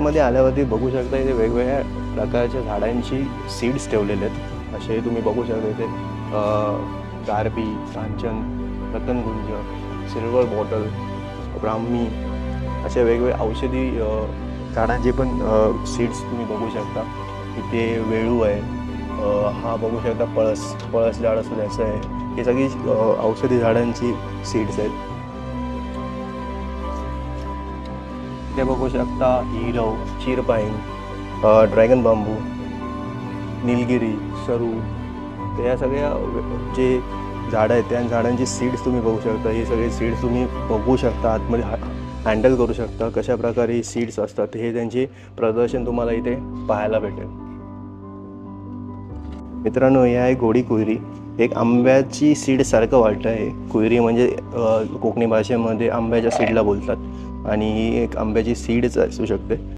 आतमध्ये आल्यावरती बघू शकता इथे वेगवेगळ्या प्रकारच्या झाडांची सीड्स ठेवलेले आहेत. असे तुम्ही बघू शकता इथे गारबी कांचन रतनगुंज सिल्वर बॉटल ब्राह्मी अशा वेगवेगळ्या औषधी झाडांचे पण सीड्स तुम्ही बघू शकता. इथे वेळू आहे हा बघू शकता पळस पळस झाड असं त्याचं आहे. हे सगळी औषधी झाडांची सीड्स आहेत. ते बघू शकता हिरव चिरपाईन ड्रॅगन बांबू निलगिरी सरू. तर या सगळ्या जे झाडं आहेत त्या झाडांची सीड्स तुम्ही बघू शकता. हे सगळे सीड्स तुम्ही बघू शकता आतमध्ये हँडल करू शकता कशा प्रकारे ही सीड्स असतात. हे त्यांचे प्रदर्शन तुम्हाला इथे पाहायला भेटेल. मित्रांनो हे आहे घोडी कोयरी एक आंब्याची सीडसारखं वाटतं आहे. कुयरी म्हणजे कोकणी भाषेमध्ये आंब्याच्या सीडला बोलतात. आणि ही एक आंब्याची सीडच असू शकते.